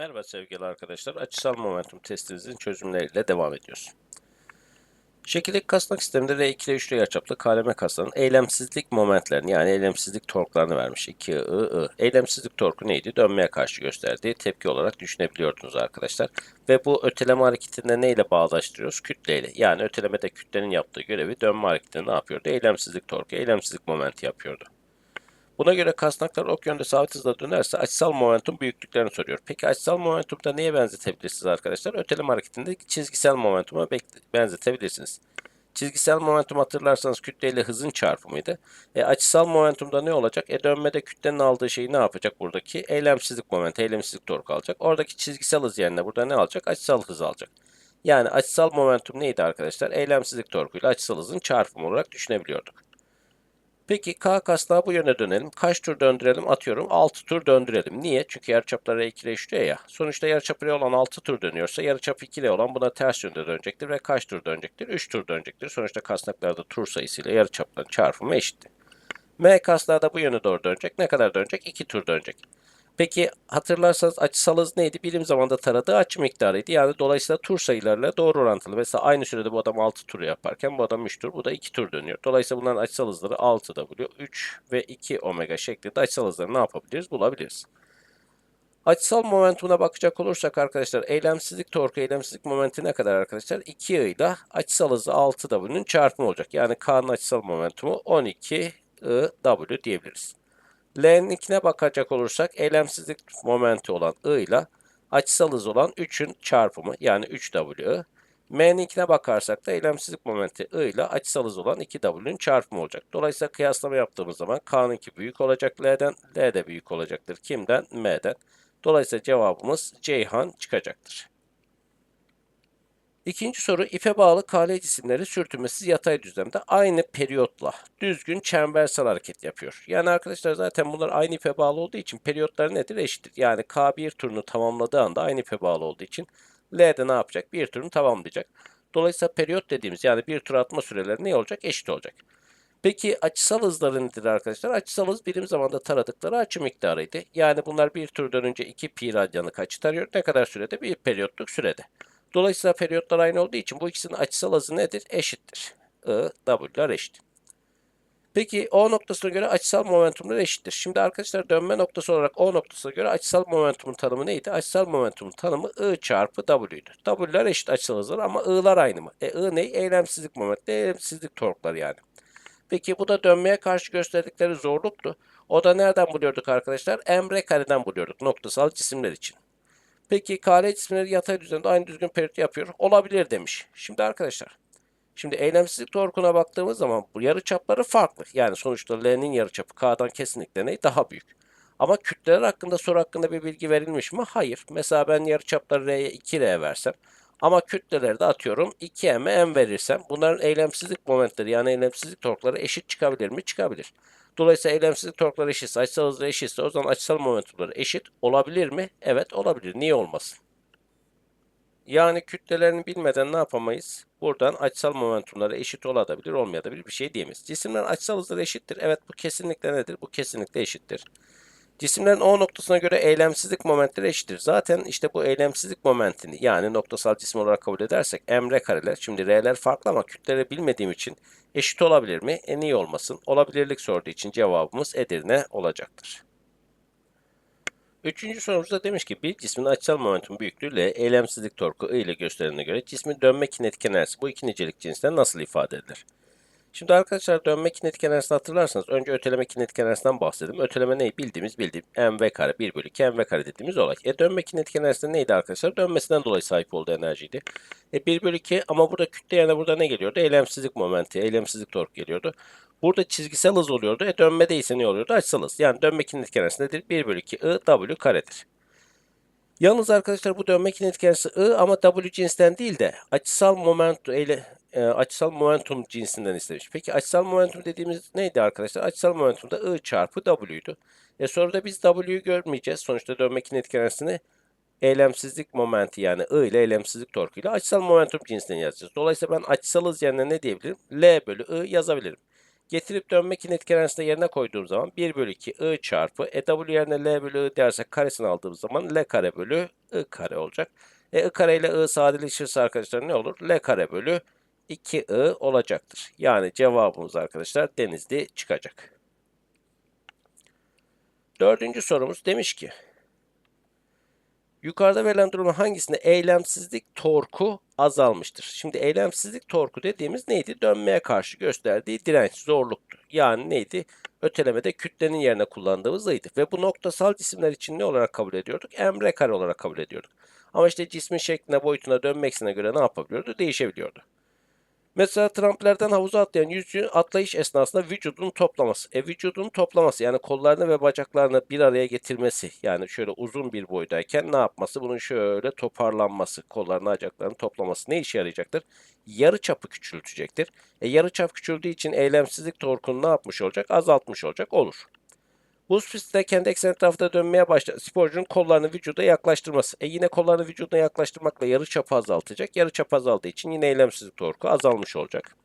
Merhaba sevgili arkadaşlar. Açısal momentum testimizin çözümleriyle devam ediyoruz. Şekildeki kasnak sisteminde R2 ile 3 yarıçaplı KLM kasların eylemsizlik momentlerini yani eylemsizlik torklarını vermiş. 2 I, I. Eylemsizlik torku neydi? Dönmeye karşı gösterdiği tepki olarak düşünebiliyordunuz arkadaşlar. Ve bu öteleme hareketinde neyle bağdaştırıyoruz? Kütleyle. Yani ötelemede kütlenin yaptığı görevi dönme hareketinde ne yapıyordu? Eylemsizlik torku, eylemsizlik momenti yapıyordu. Buna göre kasnaklar ok yönde sabit hızla dönerse açısal momentum büyüklüklerini soruyor. Peki açısal momentumda neye benzetebilirsiniz arkadaşlar? Öteleme hareketinde çizgisel momentuma benzetebilirsiniz. Çizgisel momentum hatırlarsanız kütleyle hızın çarpımıydı. E, açısal momentumda ne olacak? E, dönmede kütlenin aldığı şeyi ne yapacak buradaki? Eylemsizlik momenti, eylemsizlik tork alacak. Oradaki çizgisel hız yerine burada ne alacak? Açısal hız alacak. Yani açısal momentum neydi arkadaşlar? Eylemsizlik torkuyla açısal hızın çarpımı olarak düşünebiliyorduk. Peki K kasnağı bu yöne dönelim. Kaç tur döndürelim? Atıyorum 6 tur döndürelim. Niye? Çünkü yarıçapları 2 ile 3 ya. Sonuçta yarıçapı olan 6 tur dönüyorsa yarıçapı 2 ile olan buna ters yönde dönecektir ve kaç tur dönecektir? 3 tur dönecektir. Sonuçta kasnaklarda tur sayısıyla yarıçapların çarpımı eşittir. M kasnağı da bu yöne doğru dönecek. Ne kadar dönecek? 2 tur dönecek. Peki hatırlarsanız açısal hız neydi? Birim zamanda taradığı açı miktarıydı. Yani dolayısıyla tur sayılarıyla doğru orantılı. Mesela aynı sürede bu adam 6 tur yaparken bu adam 3 tur, bu da 2 tur dönüyor. Dolayısıyla bunların açısal hızları 6W, 3 ve 2 omega şeklinde açısal hızları ne yapabiliriz? Bulabiliriz. Açısal momentumuna bakacak olursak arkadaşlar eylemsizlik torku, eylemsizlik momenti ne kadar arkadaşlar? 2 ile açısal hızı 6W'nun çarpımı olacak. Yani K'nın açısal momentumu 12 W diyebiliriz. L'nin ikine bakacak olursak eylemsizlik momenti olan I ile açısal hız olan 3'ün çarpımı yani 3W. M'nin ikine bakarsak da eylemsizlik momenti I ile açısal hız olan 2W'nün çarpımı olacak. Dolayısıyla kıyaslama yaptığımız zaman K'nınki büyük olacak L'den, L de büyük olacaktır. Kimden? M'den. Dolayısıyla cevabımız Ceyhan çıkacaktır. İkinci soru ipe bağlı kale cisimleri sürtünmesiz yatay düzlemde aynı periyotla düzgün çembersel hareket yapıyor. Yani arkadaşlar zaten bunlar aynı ipe bağlı olduğu için periyotları nedir? Eşittir. Yani K1 turunu tamamladığı anda aynı ipe bağlı olduğu için L de ne yapacak? Bir turunu tamamlayacak. Dolayısıyla periyot dediğimiz yani bir tur atma süreleri ne olacak? Eşit olacak. Peki açısal hızları nedir arkadaşlar? Açısal hız birim zamanda taradıkları açı miktarıydı. Yani bunlar bir tur dönünce 2 pi radyanlık açı tarıyor. Ne kadar sürede? Bir periyotluk sürede. Dolayısıyla periyotlar aynı olduğu için bu ikisinin açısal hızı nedir? Eşittir. I, W'lar eşit. Peki O noktasına göre açısal momentumlar eşittir. Şimdi arkadaşlar dönme noktası olarak O noktasına göre açısal momentumun tanımı neydi? Açısal momentumun tanımı I çarpı W'ydu. W'lar eşit açısal hızlar ama I'lar aynı mı? E I ne? Eylemsizlik momenti, eylemsizlik torklar yani. Peki bu da dönmeye karşı gösterdikleri zorluktu. O da nereden buluyorduk arkadaşlar? Emre kareden buluyorduk noktasal cisimler için. Peki kare cisimleri yatay düzlemde aynı düzgün periyot yapıyor. Olabilir demiş. Şimdi arkadaşlar. Şimdi eylemsizlik torkuna baktığımız zaman bu yarı çapları farklı. Yani sonuçta L'nin yarı çapı K'dan kesinlikle ne? Daha büyük. Ama kütleler hakkında soru hakkında bir bilgi verilmiş mi? Hayır. Mesela ben yarı çapları R'ye 2R versem ama kütleleri de atıyorum 2M'e M verirsem bunların eylemsizlik momentleri yani eylemsizlik torkları eşit çıkabilir mi? Çıkabilir. Dolayısıyla eylemsizlik torkları eşitse, açısal hızları eşitse o zaman açısal momentumları eşit olabilir mi? Evet olabilir. Niye olmasın? Yani kütlelerini bilmeden ne yapamayız? Buradan açısal momentumları eşit olabilir, olmayabilir bir şey diyemeyiz. Cisimlerin açısal hızları eşittir. Evet bu kesinlikle nedir? Bu kesinlikle eşittir. Cisimlerin O noktasına göre eylemsizlik momentleri eşittir. Zaten işte bu eylemsizlik momentini yani noktasal cisim olarak kabul edersek m kareler, şimdi r'ler farklı ama kütleleri bilmediğim için eşit olabilir mi? E niye olmasın? Olabilirlik sorduğu için cevabımız Edirne olacaktır. Üçüncü sorumuzda demiş ki bir cismin açısal momentum büyüklüğü ile eylemsizlik torku I ile gösterilene göre cismin dönme kinetik enerjisi bu iki nicelik cinsinden nasıl ifade edilir? Şimdi arkadaşlar dönme kinetik enerjisini hatırlarsanız önce öteleme kinetik enerjisinden bahsedelim. Öteleme neyi? Bildiğimiz bildiğim mv kare 1 bölü 2 mv kare dediğimiz olay. E dönme kinetik enerjisi neydi arkadaşlar? Dönmesinden dolayı sahip olduğu enerjiydi. E 1 bölü 2 ama burada kütle yerine burada ne geliyordu? Eylemsizlik momenti, eylemsizlik tork geliyordu. Burada çizgisel hız oluyordu. E dönmede ise ne oluyordu? Açısal hız. Yani dönme kinetik enerjisi nedir? 1 bölü 2 I W karedir. Yalnız arkadaşlar bu dönme kinetik enerjisi I ama W cinsinden değil de açısal momentum ile e, açısal momentum cinsinden istemiş. Peki açısal momentum dediğimiz neydi arkadaşlar? Açısal momentum da I çarpı W'ydu. E sonra biz W'yu görmeyeceğiz. Sonuçta dönme kinetik enerjisini eylemsizlik momenti yani I ile eylemsizlik torku ile açısal momentum cinsinden yazacağız. Dolayısıyla ben açısal hız yerine ne diyebilirim? L bölü I yazabilirim. Getirip dönme kinetik enerjisini yerine koyduğum zaman 1 bölü 2 I çarpı e W yerine L bölü I dersek karesini aldığımız zaman L kare bölü I kare olacak. E I kare ile I sadeleşirse arkadaşlar ne olur? L kare bölü 2I olacaktır. Yani cevabımız arkadaşlar denizli çıkacak. Dördüncü sorumuz demiş ki Yukarıda verilen durumun hangisinde eylemsizlik torku azalmıştır? Şimdi eylemsizlik torku dediğimiz neydi? Dönmeye karşı gösterdiği direnç, zorluktu. Yani neydi? Ötelemede kütlenin yerine kullandığımız ıydı. Ve bu noktasal cisimler için ne olarak kabul ediyorduk? Emre kare olarak kabul ediyorduk. Ama işte cismin şekline, boyutuna, dönmeksine göre ne yapabiliyordu? Değişebiliyordu. Mesela tramplerden havuza atlayan yüzücünün atlayış esnasında vücudunun toplaması. E vücudunun toplaması yani kollarını ve bacaklarını bir araya getirmesi. Yani şöyle uzun bir boydayken ne yapması? Bunun şöyle toparlanması, kollarını bacaklarını toplaması ne işe yarayacaktır? Yarı çapı küçültecektir. E yarı çap küçüldüğü için eylemsizlik torkunu ne yapmış olacak? Azaltmış olacak. Olur. Buz pistte kendi ekseni etrafında dönmeye başlayan sporcunun kollarını vücuda yaklaştırması. E yine kollarını vücuduna yaklaştırmakla yarı çapı azaltacak. Yarı çapı azaldığı için yine eylemsizlik torku azalmış olacak.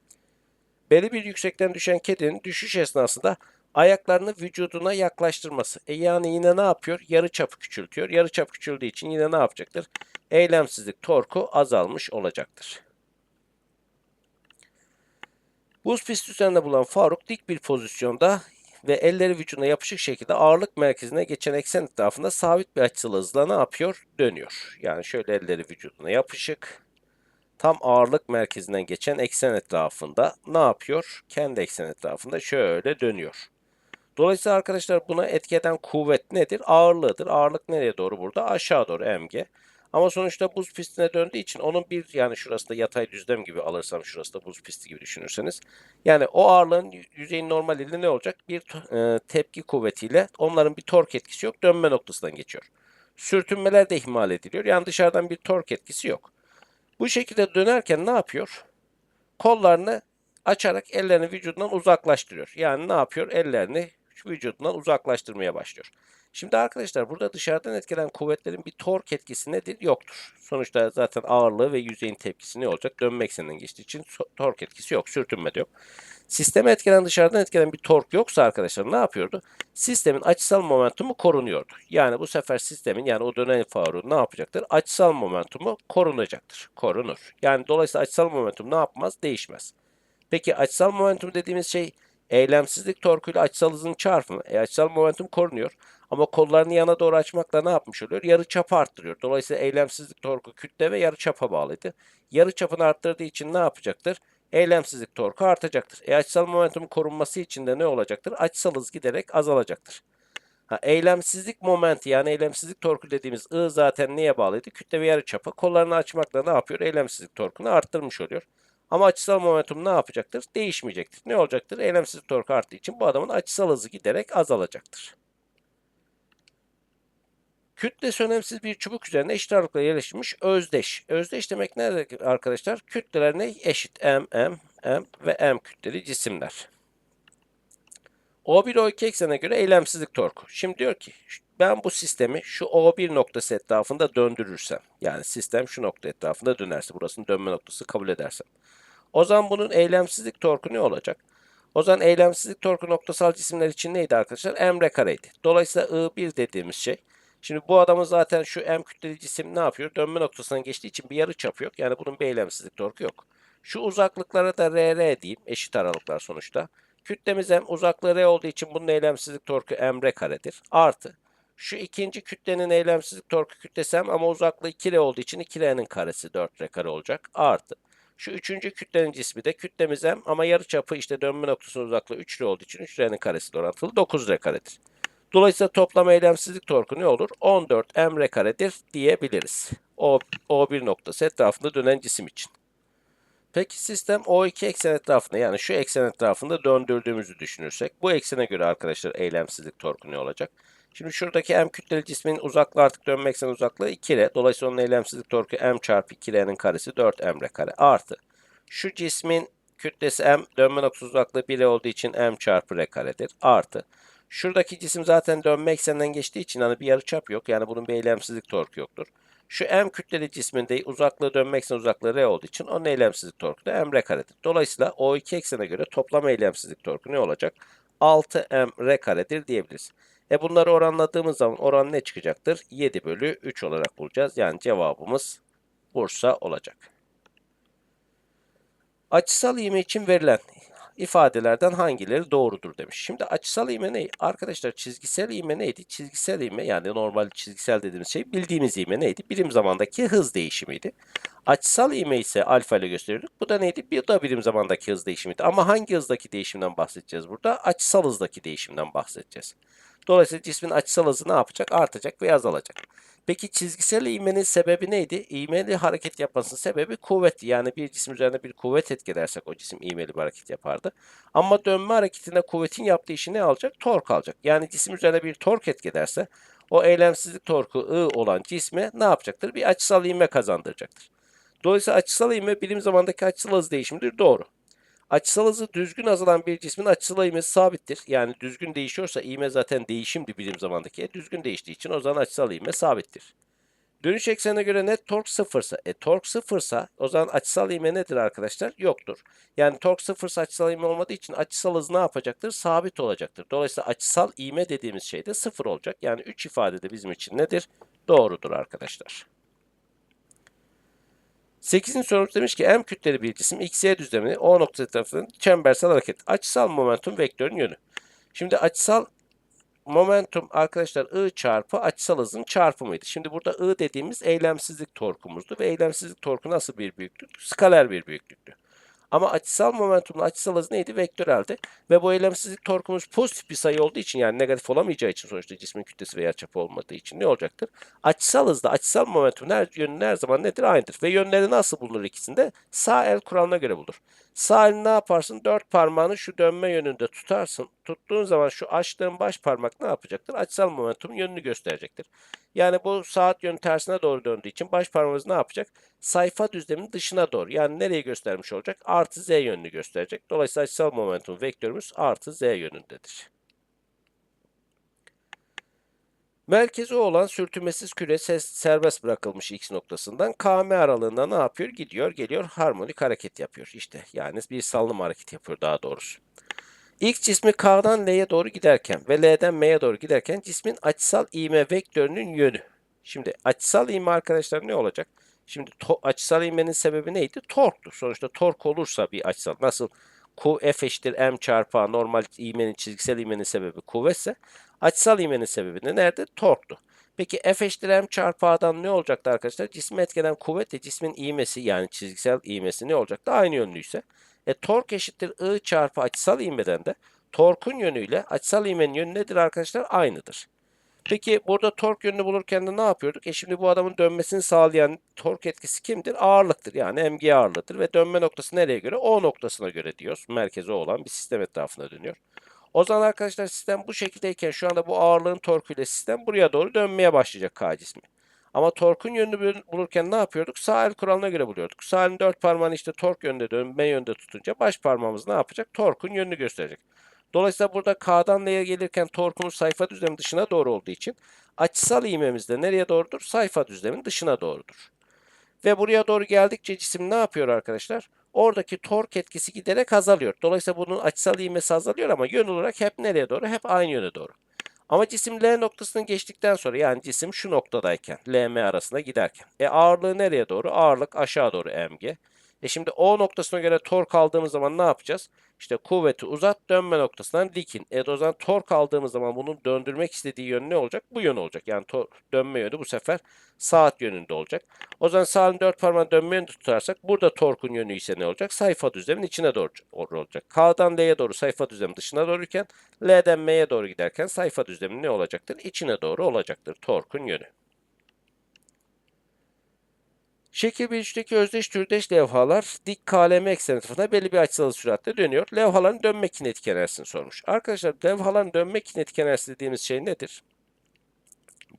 Belli bir yüksekten düşen kedinin düşüş esnasında ayaklarını vücuduna yaklaştırması. E yani yine ne yapıyor? Yarı çapı küçültüyor. Yarı çap küçüldüğü için yine ne yapacaktır? Eylemsizlik torku azalmış olacaktır. Buz pisti üzerinde bulunan Faruk dik bir pozisyonda ve elleri vücuduna yapışık şekilde ağırlık merkezine geçen eksen etrafında sabit bir açısal hızla ne yapıyor? Dönüyor. Yani şöyle elleri vücuduna yapışık. Tam ağırlık merkezinden geçen eksen etrafında ne yapıyor? Kendi eksen etrafında şöyle dönüyor. Dolayısıyla arkadaşlar buna etki eden kuvvet nedir? Ağırlığıdır. Ağırlık nereye doğru burada? Aşağı doğru mg. Ama sonuçta buz pistine döndüğü için onun bir yani şurası da yatay düzlem gibi alırsam şurası da buz pisti gibi düşünürseniz. Yani o ağırlığın yüzeyin normaliyle ne olacak? Bir e, tepki kuvvetiyle onların bir tork etkisi yok. Dönme noktasından geçiyor. Sürtünmeler de ihmal ediliyor. Yani dışarıdan bir tork etkisi yok. Bu şekilde dönerken ne yapıyor? Kollarını açarak ellerini vücudundan uzaklaştırıyor. Yani ne yapıyor? Ellerini vücudundan uzaklaştırmaya başlıyor. Şimdi arkadaşlar burada dışarıdan etkilenen kuvvetlerin bir tork etkisi nedir? Yoktur. Sonuçta zaten ağırlığı ve yüzeyin tepkisi ne olacak? Dönme ekseninden geçtiği için tork etkisi yok. Sürtünme de yok. Sisteme etkilenen dışarıdan etkilenen bir tork yoksa arkadaşlar ne yapıyordu? Sistemin açısal momentumu korunuyordu. Yani bu sefer sistemin yani o dönen faru ne yapacaktır? Açısal momentumu korunacaktır. Korunur. Yani dolayısıyla açısal momentum ne yapmaz? Değişmez. Peki açısal momentum dediğimiz şey eylemsizlik torkuyla açısal hızın çarpımı. E, açısal momentum korunuyor. Ama kollarını yana doğru açmakla ne yapmış oluyor? Yarı çapı arttırıyor. Dolayısıyla eylemsizlik torku kütle ve yarı çapa bağlıydı. Yarı çapını arttırdığı için ne yapacaktır? Eylemsizlik torku artacaktır. E açısal momentumun korunması için de ne olacaktır? Açısal hız giderek azalacaktır. Ha, eylemsizlik momenti yani eylemsizlik torku dediğimiz I zaten neye bağlıydı? Kütle ve yarı çapa. Kollarını açmakla ne yapıyor? Eylemsizlik torkunu arttırmış oluyor. Ama açısal momentum ne yapacaktır? Değişmeyecektir. Ne olacaktır? Eylemsizlik torku arttığı için bu adamın açısal hızı giderek azalacaktır. Kütlesi önemsiz bir çubuk üzerine eşit ağırlıkla yerleştirilmiş özdeş. Özdeş demek ne arkadaşlar? Kütleler ne? Eşit. M, M, M ve M kütleli cisimler. O1 O2 eksene göre eylemsizlik torku. Şimdi diyor ki ben bu sistemi şu O1 noktası etrafında döndürürsem yani sistem şu nokta etrafında dönerse burasının dönme noktası kabul edersem o zaman bunun eylemsizlik torku ne olacak? O zaman eylemsizlik torku noktasal cisimler için neydi arkadaşlar? M kareydi. Dolayısıyla I1 dediğimiz şey Şimdi bu adamın zaten şu M kütleli cisim ne yapıyor? Dönme noktasından geçtiği için bir yarı çapı yok. Yani bunun bir eylemsizlik torku yok. Şu uzaklıklara da RR diyeyim. Eşit aralıklar sonuçta. Kütlemiz M uzaklığı R olduğu için bunun eylemsizlik torku M R karedir. Artı. Şu ikinci kütlenin eylemsizlik torku kütlesi M ama uzaklığı 2R olduğu için 2R'nin karesi 4R kare olacak. Artı. Şu üçüncü kütlenin cismi de kütlemiz M ama yarı çapı işte dönme noktasının uzaklığı 3R olduğu için 3R'nin karesi orantılı 9R karedir. Dolayısıyla toplam eylemsizlik torku ne olur? 14 m karedir diyebiliriz. O, O1 noktası etrafında dönen cisim için. Peki sistem O2 eksen etrafında yani şu eksen etrafında döndürdüğümüzü düşünürsek bu eksene göre arkadaşlar eylemsizlik torku ne olacak? Şimdi şuradaki m kütleli cismin uzaklığı artık dönme eksen uzaklığı 2R. Dolayısıyla onun eylemsizlik torku m çarpı 2R'nin karesi 4 m kare artı. Şu cismin kütlesi m dönme noktası uzaklığı 1 olduğu için m çarpı r karedir. Artı. Şuradaki cisim zaten dönme ekseninden geçtiği için hani bir yarıçap yok. Yani bunun bir eylemsizlik torku yoktur. Şu m kütleli cisminde uzaklığı dönmek için uzaklığı r olduğu için onun eylemsizlik torku da m r karedir. Dolayısıyla O2 eksene göre toplam eylemsizlik torku ne olacak? 6m r karedir diyebiliriz. E bunları oranladığımız zaman oran ne çıkacaktır? 7 bölü 3 olarak bulacağız. Yani cevabımız Bursa olacak. Açısal ivme için verilen ifadelerden hangileri doğrudur demiş. Şimdi açısal ivme ne? Arkadaşlar çizgisel ivme neydi? Çizgisel ivme yani normal çizgisel dediğimiz şey bildiğimiz ivme neydi? Birim zamandaki hız değişimiydi. Açısal ivme ise alfa ile gösteriyorduk. Bu da neydi? Bu da birim zamandaki hız değişimiydi. Ama hangi hızdaki değişimden bahsedeceğiz burada? Açısal hızdaki değişimden bahsedeceğiz. Dolayısıyla cismin açısal hızı ne yapacak? Artacak ve azalacak. Peki çizgisel ivmenin sebebi neydi? İğmeli hareket yapmasının sebebi kuvvetti. Yani bir cisim üzerine bir kuvvet etki edersek o cisim ivmeli bir hareket yapardı. Ama dönme hareketinde kuvvetin yaptığı işi ne alacak? Tork alacak. Yani cisim üzerine bir tork etki ederse o eylemsizlik torku I olan cisme ne yapacaktır? Bir açısal ivme kazandıracaktır. Dolayısıyla açısal ivme bilim zamandaki açısal hız değişimidir. Doğru. Açısal düzgün azalan bir cismin açısal ivmesi sabittir. Yani düzgün değişiyorsa ivme zaten değişimdi bilim zamandaki. E, düzgün değiştiği için o zaman açısal ivme sabittir. Dönüş eksenine göre net tork sıfırsa, e tork sıfırsa o zaman açısal ivme nedir arkadaşlar? Yoktur. Yani tork sıfırsa açısal ivme olmadığı için açısal hız ne yapacaktır? Sabit olacaktır. Dolayısıyla açısal ivme dediğimiz şey de sıfır olacak. Yani 3 ifade de bizim için nedir? Doğrudur arkadaşlar. 8. sorumuz demiş ki M kütleli bir cisim XY düzlemini O noktası tarafından çembersel hareket. Açısal momentum vektörün yönü. Şimdi açısal momentum arkadaşlar I çarpı açısal hızın çarpımıydı. Şimdi burada I dediğimiz eylemsizlik torkumuzdu ve eylemsizlik torku nasıl bir büyüklük? Skaler bir büyüklüktü. Ama açısal momentumla açısal hız neydi? Vektöreldi. Ve bu eylemsizlik torkumuz pozitif bir sayı olduğu için yani negatif olamayacağı için sonuçta cismin kütlesi ve yarıçapı olmadığı için ne olacaktır? Açısal hızda açısal momentum her yönün her zaman nedir? Aynıdır. Ve yönleri nasıl bulunur ikisinde? Sağ el kuralına göre bulunur. Sağ elini ne yaparsın? Dört parmağını şu dönme yönünde tutarsın. Tuttuğun zaman şu açtığın baş parmak ne yapacaktır? Açısal momentumun yönünü gösterecektir. Yani bu saat yönü tersine doğru döndüğü için baş parmağımız ne yapacak? Sayfa düzleminin dışına doğru. Yani nereye göstermiş olacak? Artı z yönünü gösterecek. Dolayısıyla açısal momentum vektörümüz artı z yönündedir. Merkezi olan sürtünmesiz küre serbest bırakılmış x noktasından km aralığında ne yapıyor? Gidiyor, geliyor, harmonik hareket yapıyor. İşte yani bir salınım hareketi yapıyor daha doğrusu. İlk cismi K'dan L'ye doğru giderken ve L'den M'ye doğru giderken cismin açısal ivme vektörünün yönü. Şimdi açısal ivme arkadaşlar ne olacak? Şimdi açısal ivmenin sebebi neydi? Torktu. Sonuçta tork olursa bir açısal nasıl Q F eşittir M çarpı normal ivmenin çizgisel ivmenin sebebi kuvvetse açısal ivmenin sebebi de nerede? Torktu. Peki F eşittir M çarpı A'dan ne olacaktı arkadaşlar? Cismi etkeden kuvvet ve cismin ivmesi yani çizgisel ivmesi ne olacaktı? Aynı yönlüyse. E tork eşittir I çarpı açısal ivmeden de torkun yönüyle açısal ivmenin yönü nedir arkadaşlar? Aynıdır. Peki burada tork yönünü bulurken de ne yapıyorduk? E şimdi bu adamın dönmesini sağlayan tork etkisi kimdir? Ağırlıktır. Yani mg ağırlığıdır ve dönme noktası nereye göre? O noktasına göre diyoruz. Merkezi olan bir sistem etrafında dönüyor. O zaman arkadaşlar sistem bu şekildeyken şu anda bu ağırlığın torkuyla sistem buraya doğru dönmeye başlayacak K cismi. Ama torkun yönünü bulurken ne yapıyorduk? Sağ el kuralına göre buluyorduk. Sağ elin dört parmağını işte tork yönünde dönme yönde tutunca baş parmağımız ne yapacak? Torkun yönünü gösterecek. Dolayısıyla burada K'dan L'ye gelirken torkumuz sayfa düzlemi dışına doğru olduğu için açısal ivmemiz de nereye doğrudur? Sayfa düzlemin dışına doğrudur. Ve buraya doğru geldikçe cisim ne yapıyor arkadaşlar? Oradaki tork etkisi giderek azalıyor. Dolayısıyla bunun açısal ivmesi azalıyor ama yön olarak hep nereye doğru? Hep aynı yöne doğru. Ama cisim L noktasını geçtikten sonra yani cisim şu noktadayken LM arasında giderken. E ağırlığı nereye doğru? Ağırlık aşağı doğru mg. E şimdi O noktasına göre tork aldığımız zaman ne yapacağız? İşte kuvveti uzat dönme noktasından dikin. E o zaman tork aldığımız zaman bunun döndürmek istediği yön ne olacak? Bu yön olacak. Yani dönme yönü bu sefer saat yönünde olacak. O zaman sağın dört parmağını dönme yönünde tutarsak burada torkun yönü ise ne olacak? Sayfa düzlemin içine doğru olacak. K'dan L'ye doğru sayfa düzlemin dışına doğruyken L'den M'ye doğru giderken sayfa düzlemin ne olacaktır? İçine doğru olacaktır torkun yönü. Şekil 1.3'teki özdeş türdeş levhalar dik KLM ekseni tarafına belli bir açısal süratle dönüyor. Levhaların dönme kinetik enerjisini sormuş. Arkadaşlar levhaların dönme kinetik enerjisi dediğimiz şey nedir?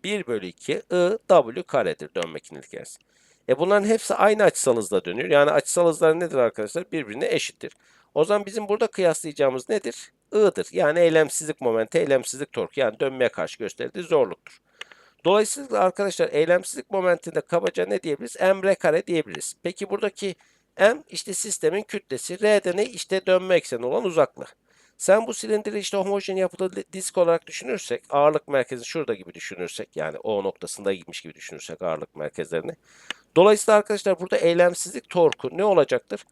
1 bölü 2 I W karedir dönme kinetik enerjisi. E bunların hepsi aynı açısal hızla dönüyor. Yani açısal hızlar nedir arkadaşlar? Birbirine eşittir. O zaman bizim burada kıyaslayacağımız nedir? I'dır. Yani eylemsizlik momenti, eylemsizlik tork. Yani dönmeye karşı gösterdiği zorluktur. Dolayısıyla arkadaşlar eylemsizlik momentinde kabaca ne diyebiliriz? M R kare diyebiliriz. Peki buradaki M işte sistemin kütlesi. R de ne? İşte dönme ekseni olan uzaklığı. Sen bu silindiri işte homojen yapılı disk olarak düşünürsek, ağırlık merkezi şurada gibi düşünürsek, yani O noktasında gitmiş gibi düşünürsek ağırlık merkezlerini. Dolayısıyla arkadaşlar burada eylemsizlik torku ne olacaktır?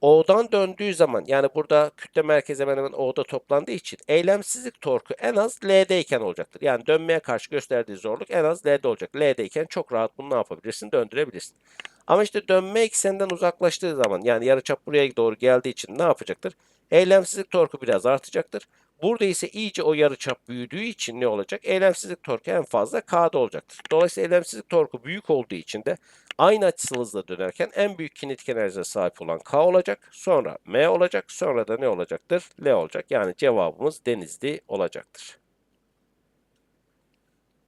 O'dan döndüğü zaman yani burada kütle merkezi hemen hemen O'da toplandığı için eylemsizlik torku en az L'deyken olacaktır. Yani dönmeye karşı gösterdiği zorluk en az L'de olacak. L'deyken çok rahat bunu ne yapabilirsin? Döndürebilirsin. Ama işte dönme ekseninden uzaklaştığı zaman yani yarıçap buraya doğru geldiği için ne yapacaktır? Eylemsizlik torku biraz artacaktır. Burada ise iyice o yarıçap büyüdüğü için ne olacak? Eylemsizlik torku en fazla K'da olacaktır. Dolayısıyla eylemsizlik torku büyük olduğu için de aynı açısal hızla dönerken en büyük kinetik enerjiye sahip olan K olacak. Sonra M olacak. Sonra da ne olacaktır? L olacak. Yani cevabımız Denizli olacaktır.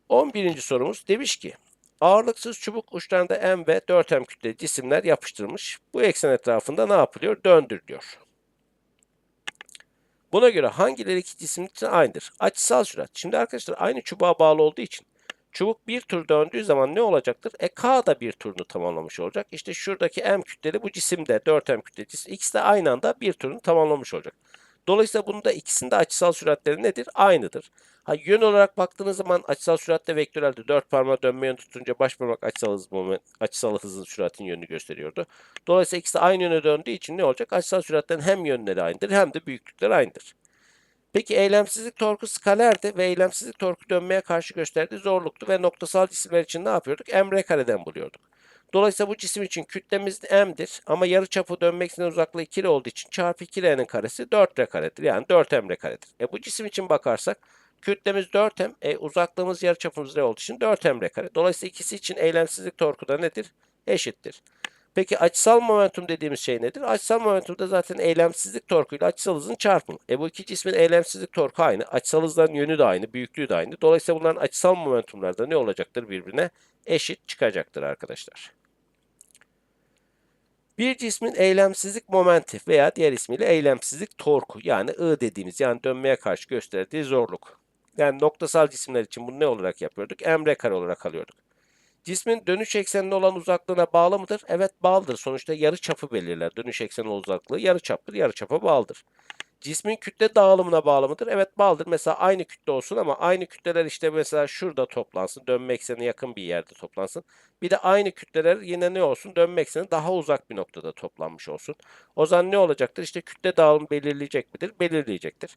11. sorumuz demiş ki ağırlıksız çubuk uçlarında M ve 4M kütleli cisimler yapıştırılmış. Bu eksen etrafında ne yapılıyor? Döndürülüyor. Buna göre hangileri iki cisim için aynıdır? Açısal sürat. Şimdi arkadaşlar aynı çubuğa bağlı olduğu için çubuk bir tur döndüğü zaman ne olacaktır? E K da bir turunu tamamlamış olacak. İşte şuradaki M kütleli bu cisimde 4M kütleli cisim ikisi de aynı anda bir turunu tamamlamış olacak. Dolayısıyla bunda ikisinde açısal süratleri nedir? Aynıdır. Ha, yön olarak baktığınız zaman açısal süratte vektörelde 4 parmağı dönme yönü tutunca baş parmak açısal hız moment, açısal hızın süratin yönünü gösteriyordu. Dolayısıyla ikisi aynı yöne döndüğü için ne olacak? Açısal süratlerin hem yönleri aynıdır hem de büyüklükleri aynıdır. Peki eylemsizlik torku skalerdi ve eylemsizlik torku dönmeye karşı gösterdiği zorluktu ve noktasal cisimler için ne yapıyorduk? M r kareden buluyorduk. Dolayısıyla bu cisim için kütlemiz m'dir ama yarıçapı dönmek istenen uzaklığı 2 olduğu için çarpı 2r'nin karesi 4r karedir. Yani 4m karedir. E bu cisim için bakarsak kütlemiz 4m, e, uzaklığımız yarıçapımız r olduğu için 4m kare. Dolayısıyla ikisi için eylemsizlik torku da nedir? Eşittir. Peki açısal momentum dediğimiz şey nedir? Açısal momentum da zaten eylemsizlik torkuyla açısal hızın çarpımı. E bu iki cismin eylemsizlik torku aynı. Açısal hızların yönü de aynı, büyüklüğü de aynı. Dolayısıyla bunların açısal momentumlar da ne olacaktır birbirine? Eşit çıkacaktır arkadaşlar. Bir cismin eylemsizlik momenti veya diğer ismiyle eylemsizlik torku yani I dediğimiz yani dönmeye karşı gösterdiği zorluk. Yani noktasal cisimler için bunu ne olarak yapıyorduk? Emre kare olarak alıyorduk. Cismin dönüş eksenine olan uzaklığına bağlı mıdır? Evet bağlıdır. Sonuçta yarı çapı belirler. Dönüş ekseni uzaklığı yarı çaptır. Yarı çapa bağlıdır. Cismin kütle dağılımına bağlı mıdır? Evet bağlıdır. Mesela aynı kütle olsun ama aynı kütleler işte mesela şurada toplansın. Dönme eksenine yakın bir yerde toplansın. Bir de aynı kütleler yine ne olsun? Dönme ekseni daha uzak bir noktada toplanmış olsun. O zaman ne olacaktır? İşte kütle dağılımı belirleyecek midir? Belirleyecektir.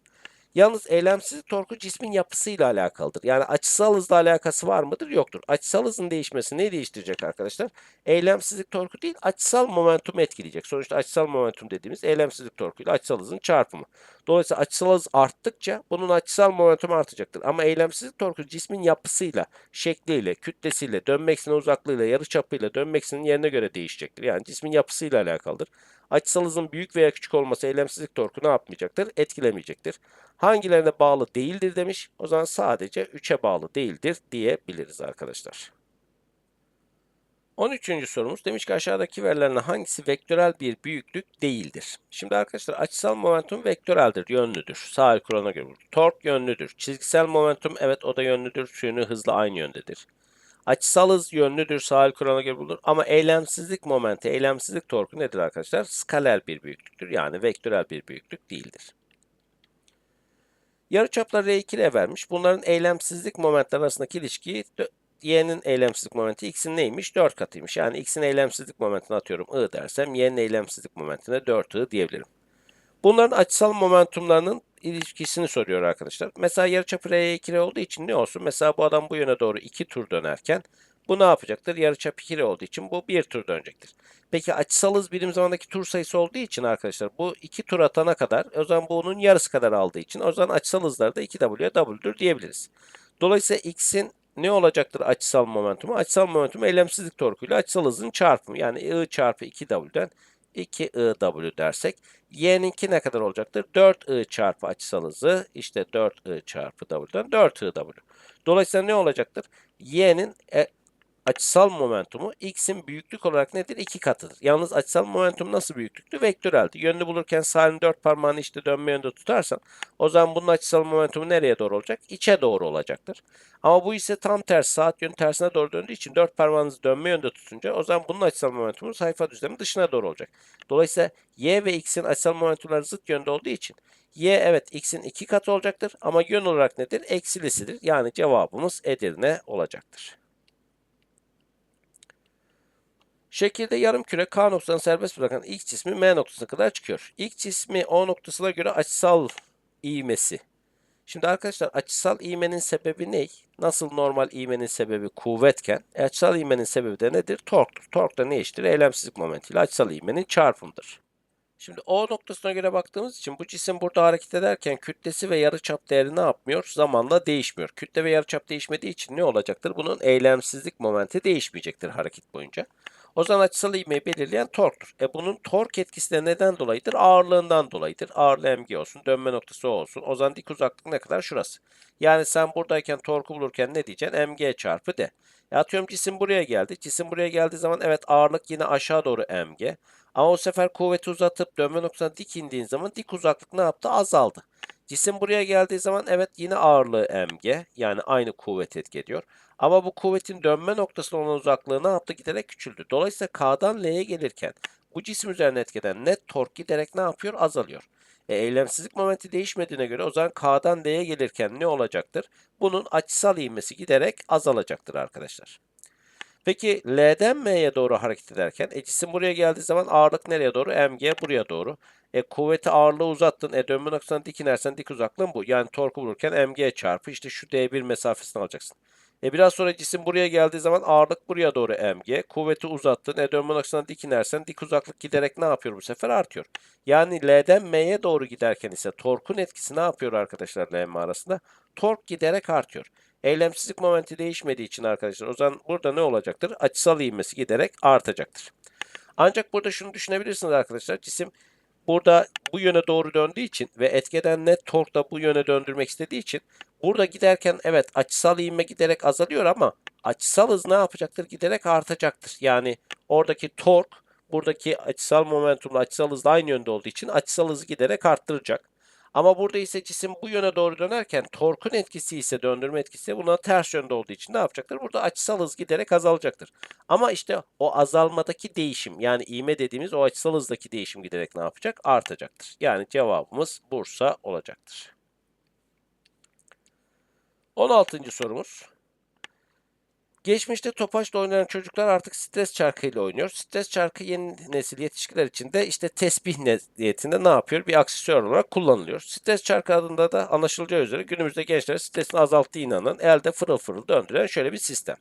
Yalnız eylemsizlik torku cismin yapısıyla alakalıdır. Yani açısal hızla alakası var mıdır? Yoktur. Açısal hızın değişmesi ne değiştirecek arkadaşlar? Eylemsizlik torku değil, açısal momentum etkileyecek. Sonuçta açısal momentum dediğimiz eylemsizlik torkuyla açısal hızın çarpımı. Dolayısıyla açısal hız arttıkça bunun açısal momentum artacaktır. Ama eylemsizlik torku cismin yapısıyla, şekliyle, kütlesiyle, dönme uzaklığıyla, yarıçapıyla, dönme ekseninin yerine göre değişecektir. Yani cismin yapısıyla alakalıdır. Açısal hızın büyük veya küçük olması eylemsizlik torku ne yapmayacaktır? Etkilemeyecektir. Hangilerine bağlı değildir demiş. O zaman sadece 3'e bağlı değildir diyebiliriz arkadaşlar. 13. sorumuz demiş ki aşağıdaki verilerden hangisi vektörel bir büyüklük değildir? Şimdi arkadaşlar açısal momentum vektöreldir, yönlüdür. Sağ el kuralına göre. Tork yönlüdür. Çizgisel momentum evet o da yönlüdür. Yönü hızla aynı yöndedir. Açısal hız yönlüdür, sahil kuralına göre bulunur. Ama eylemsizlik momenti, eylemsizlik torku nedir arkadaşlar? Skaler bir büyüklüktür. Yani vektörel bir büyüklük değildir. Yarıçaplar R2 ile vermiş. Bunların eylemsizlik momentleri arasındaki ilişkiyi y'nin eylemsizlik momenti x'in neymiş? 4 katıymış. Yani x'in eylemsizlik momentini atıyorum i dersem y'nin eylemsizlik momentine 4i diyebilirim. Bunların açısal momentumlarının ilişkisini soruyor arkadaşlar. Mesela yarıçapı R'ye 2R olduğu için ne olsun? Mesela bu adam bu yöne doğru 2 tur dönerken bu ne yapacaktır? Yarıçap 2R olduğu için bu 1 tur dönecektir. Peki açısal hız birim zamandaki tur sayısı olduğu için arkadaşlar bu 2 tur atana kadar o zaman bu onun yarısı kadar aldığı için o zaman açısal hızları da 2W'ye W'dur diyebiliriz. Dolayısıyla X'in ne olacaktır açısal momentumu? Açısal momentumu eylemsizlik torkuyla açısal hızın çarpımı. Yani I çarpı 2W'den 2IW dersek y'ninki ne kadar olacaktır? 4I çarpı açısal hızı işte 4I çarpı W'den 4IW. Dolayısıyla ne olacaktır? y'nin e, açısal momentumu x'in büyüklük olarak nedir? 2 katıdır. Yalnız açısal momentum nasıl büyüklüktü? Vektöreldi. Yönünü bulurken sağın dört parmağını işte dönme yönde tutarsan o zaman bunun açısal momentumu nereye doğru olacak? İçe doğru olacaktır. Ama bu ise tam tersi saat yönü tersine doğru döndüğü için dört parmağınızı dönme yönde tutunca o zaman bunun açısal momentumu sayfa düzlemin dışına doğru olacak. Dolayısıyla y ve x'in açısal momentumları zıt yönde olduğu için y evet x'in 2 katı olacaktır ama yön olarak nedir? Eksilisidir. Yani cevabımız Edirne olacaktır. Şekilde yarım küre K noktasını serbest bırakan ilk cismi M noktasına kadar çıkıyor. İlk cismi O noktasına göre açısal ivmesi. Şimdi arkadaşlar açısal ivmenin sebebi ne? Nasıl normal ivmenin sebebi kuvvetken e, açısal ivmenin sebebi de nedir? Torktur. Tork da ne eşittir? Eylemsizlik momentiyle açısal ivmenin çarpımıdır. Şimdi O noktasına göre baktığımız için bu cisim burada hareket ederken kütlesi ve yarıçap değeri ne yapmıyor? Zamanla değişmiyor. Kütle ve yarıçap değişmediği için ne olacaktır? Bunun eylemsizlik momenti değişmeyecektir hareket boyunca. O zaman açısal ivmeyi belirleyen torktur. E bunun tork etkisi de neden dolayıdır? Ağırlığından dolayıdır. Ağırlığı mg olsun, dönme noktası o olsun. O zaman dik uzaklık ne kadar? Şurası. Yani sen buradayken torku bulurken ne diyeceksin? mg çarpı d. E atıyorum cisim buraya geldi. Cisim buraya geldiği zaman evet ağırlık yine aşağı doğru mg. Ama o sefer kuvveti uzatıp dönme noktasına dik indiğin zaman dik uzaklık ne yaptı? Azaldı. Cisim buraya geldiği zaman evet yine ağırlığı mg yani aynı kuvvet etki ediyor. Ama bu kuvvetin dönme noktasına olan uzaklığı ne yaptı? Giderek küçüldü. Dolayısıyla K'dan L'ye gelirken bu cisim üzerine etkeden net tork giderek ne yapıyor? Azalıyor. E, eylemsizlik momenti değişmediğine göre o zaman K'dan L'ye gelirken ne olacaktır? Bunun açısal ivmesi giderek azalacaktır arkadaşlar. Peki L'den M'ye doğru hareket ederken e, cisim buraya geldiği zaman ağırlık nereye doğru? mg buraya doğru. E, kuvveti ağırlığı uzattın. E, dönme noktasından dik inersen dik uzaklığın bu. Yani torku bulurken mg çarpı işte şu d1 mesafesini alacaksın. E biraz sonra cisim buraya geldiği zaman ağırlık buraya doğru mg. Kuvveti uzattın. E dönme noktasından dik inersen dik uzaklık giderek ne yapıyor bu sefer? Artıyor. Yani L'den M'ye doğru giderken ise torkun etkisi ne yapıyor arkadaşlar L M arasında? Tork giderek artıyor. Eylemsizlik momenti değişmediği için arkadaşlar o zaman burada ne olacaktır? Açısal ivmesi giderek artacaktır. Ancak burada şunu düşünebilirsiniz arkadaşlar. Cisim burada bu yöne doğru döndüğü için ve etkeden net tork da bu yöne döndürmek istediği için burada giderken evet açısal ivme giderek azalıyor ama açısal hız ne yapacaktır? Giderek artacaktır. Yani oradaki tork buradaki açısal momentumla açısal hızla aynı yönde olduğu için açısal hızı giderek arttıracak. Ama burada ise cisim bu yöne doğru dönerken torkun etkisi ise döndürme etkisi buna ters yönde olduğu için ne yapacaktır? Burada açısal hız giderek azalacaktır. Ama işte o azalmadaki değişim yani ivme dediğimiz o açısal hızdaki değişim giderek ne yapacak? Artacaktır. Yani cevabımız Bursa olacaktır. 16. sorumuz. Geçmişte topaçla oynayan çocuklar artık stres çarkıyla oynuyor. Stres çarkı yeni nesil yetişkiler için de işte tesbih niyetinde ne yapıyor? Bir aksesuar olarak kullanılıyor. Stres çarkı adında da anlaşılacağı üzere günümüzde gençler stresini azalttığı inanan, elde fırıl fırıl döndüren şöyle bir sistem.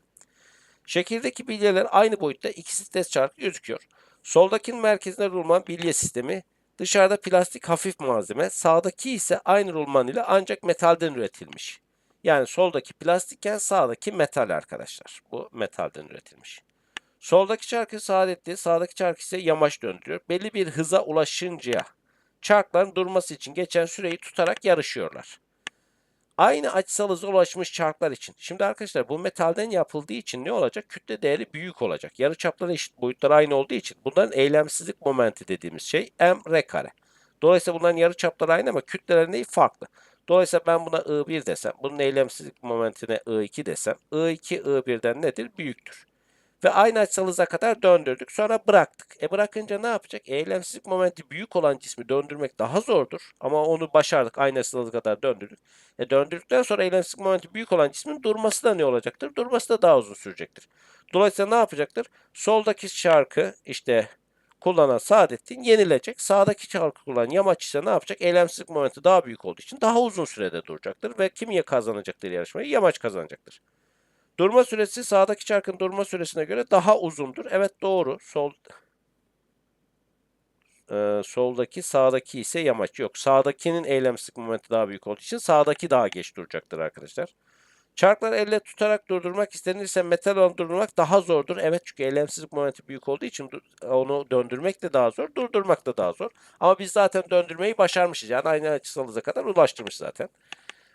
Şekildeki bilyeler aynı boyutta iki stres çarkı gözüküyor. Soldakinin merkezinde rulman bilye sistemi, dışarıda plastik hafif malzeme, sağdaki ise aynı rulman ile ancak metalden üretilmiş. Yani soldaki plastikken sağdaki metal arkadaşlar. Bu metalden üretilmiş. Soldaki çarkı saadetli, sağdaki çark ise yamaç döndürüyor. Belli bir hıza ulaşıncaya çarkların durması için geçen süreyi tutarak yarışıyorlar. Aynı açısal hıza ulaşmış çarklar için. Şimdi arkadaşlar bu metalden yapıldığı için ne olacak? Kütle değeri büyük olacak. Yarı çapları eşit, boyutları aynı olduğu için bunların eylemsizlik momenti dediğimiz şey m r kare. Dolayısıyla bunların yarı çapları aynı ama kütleleri neyi farklı. Dolayısıyla ben buna I1 desem, bunun eylemsizlik momentine I2 desem, I2 I1'den nedir? Büyüktür. Ve aynı açısal hıza kadar döndürdük. Sonra bıraktık. E bırakınca ne yapacak? Eylemsizlik momenti büyük olan cismi döndürmek daha zordur. Ama onu başardık. Aynı açısal hıza kadar döndürdük. E döndürdükten sonra eylemsizlik momenti büyük olan cismin durması da ne olacaktır? Durması da daha uzun sürecektir. Dolayısıyla ne yapacaktır? Soldaki şarkı işte kullanan Saadettin yenilecek. Sağdaki çarkı kullanan Yamaç ise ne yapacak? Eylemsizlik momenti daha büyük olduğu için daha uzun sürede duracaktır. Ve kim kazanacaktır yarışmayı? Yamaç kazanacaktır. Durma süresi sağdaki çarkın durma süresine göre daha uzundur. Evet doğru. Sol ee, soldaki sağdaki ise yamaç. Yok sağdakinin eylemsizlik momenti daha büyük olduğu için sağdaki daha geç duracaktır arkadaşlar. Çarkları elle tutarak durdurmak istenirse metal olan durdurmak daha zordur. Evet çünkü eylemsizlik momenti büyük olduğu için onu döndürmek de daha zor, durdurmak da daha zor. Ama biz zaten döndürmeyi başarmışız. Yani aynı açısal hıza kadar ulaştırmış zaten.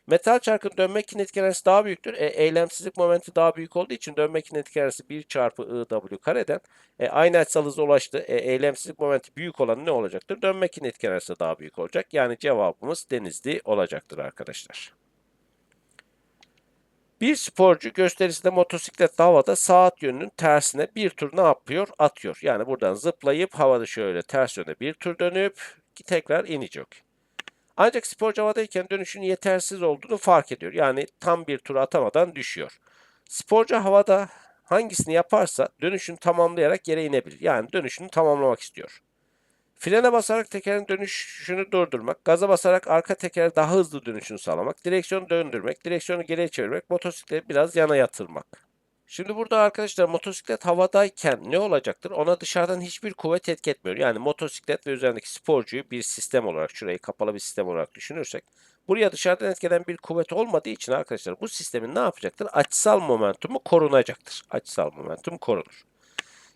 Metal çarkın dönme kinetik enerjisi daha büyüktür. E, eylemsizlik momenti daha büyük olduğu için dönme kinetik enerjisi 1 çarpı IW kareden e, aynı açısal hıza ulaştı. E, eylemsizlik momenti büyük olan ne olacaktır? Dönme kinetik enerjisi daha büyük olacak. Yani cevabımız denizli olacaktır arkadaşlar. Bir sporcu gösterisinde motosikletle havada saat yönünün tersine bir tur ne yapıyor? Atıyor. Yani buradan zıplayıp havada şöyle ters yöne bir tur dönüp tekrar inecek. Ancak sporcu havadayken dönüşün yetersiz olduğunu fark ediyor. Yani tam bir tur atamadan düşüyor. Sporcu havada hangisini yaparsa dönüşünü tamamlayarak yere inebilir. Yani dönüşünü tamamlamak istiyor. Frene basarak tekerin dönüşünü durdurmak, gaza basarak arka teker daha hızlı dönüşünü sağlamak, direksiyonu döndürmek, direksiyonu geriye çevirmek, motosikleti biraz yana yatırmak. Şimdi burada arkadaşlar motosiklet havadayken ne olacaktır? Ona dışarıdan hiçbir kuvvet etki etmiyor. Yani motosiklet ve üzerindeki sporcuyu bir sistem olarak, şurayı kapalı bir sistem olarak düşünürsek, buraya dışarıdan etkilenen bir kuvvet olmadığı için arkadaşlar bu sistemin ne yapacaktır? Açısal momentumu korunacaktır. Açısal momentum korunur.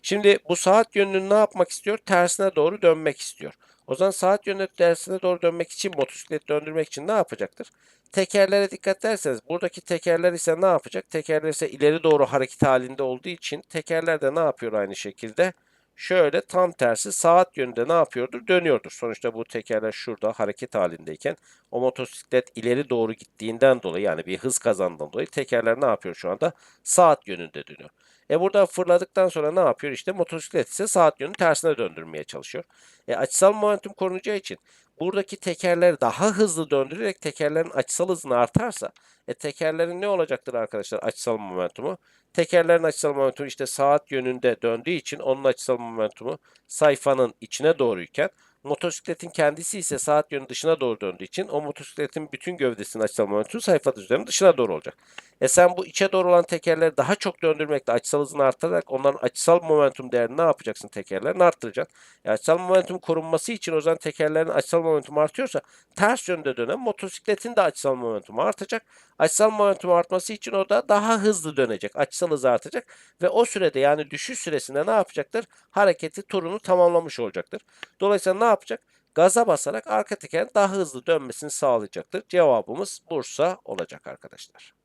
Şimdi bu saat yönünü ne yapmak istiyor? Tersine doğru dönmek istiyor. O zaman saat yönünü tersine doğru dönmek için motosiklet döndürmek için ne yapacaktır? Tekerlere dikkat ederseniz buradaki tekerler ise ne yapacak? Tekerler ise ileri doğru hareket halinde olduğu için tekerler de ne yapıyor aynı şekilde? Şöyle tam tersi saat yönünde ne yapıyordur? Dönüyordur. Sonuçta bu tekerler şurada hareket halindeyken o motosiklet ileri doğru gittiğinden dolayı yani bir hız kazandığından dolayı tekerler ne yapıyor şu anda? Saat yönünde dönüyor. E burada fırladıktan sonra ne yapıyor? İşte motosiklet ise saat yönünü tersine döndürmeye çalışıyor. E açısal momentum korunacağı için buradaki tekerleri daha hızlı döndürerek tekerlerin açısal hızını artarsa e tekerlerin ne olacaktır arkadaşlar açısal momentumu? Tekerlerin açısal momentumu işte saat yönünde döndüğü için onun açısal momentumu sayfanın içine doğruyken motosikletin kendisi ise saat yönü dışına doğru döndüğü için o motosikletin bütün gövdesinin açısal momentumu sayfa üzerinin dışına doğru olacak. E sen bu içe doğru olan tekerleri daha çok döndürmekle açısal hızını arttırarak onların açısal momentum değerini ne yapacaksın tekerlerin arttıracaksın. E açısal momentum korunması için o zaman tekerlerin açısal momentumu artıyorsa ters yönde dönen motosikletin de açısal momentumu artacak. Açısal momentum artması için o da daha hızlı dönecek. Açısal hızı artacak ve o sürede yani düşüş süresinde ne yapacaktır? Hareketi turunu tamamlamış olacaktır. Dolayısıyla ne yapacak? Gaza basarak arka tekerin daha hızlı dönmesini sağlayacaktır. Cevabımız Bursa olacak arkadaşlar.